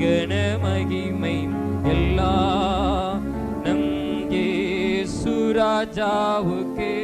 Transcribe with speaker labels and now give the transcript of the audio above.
Speaker 1: கன மகிமை எல்லா நம் சுராஜாவுக்கே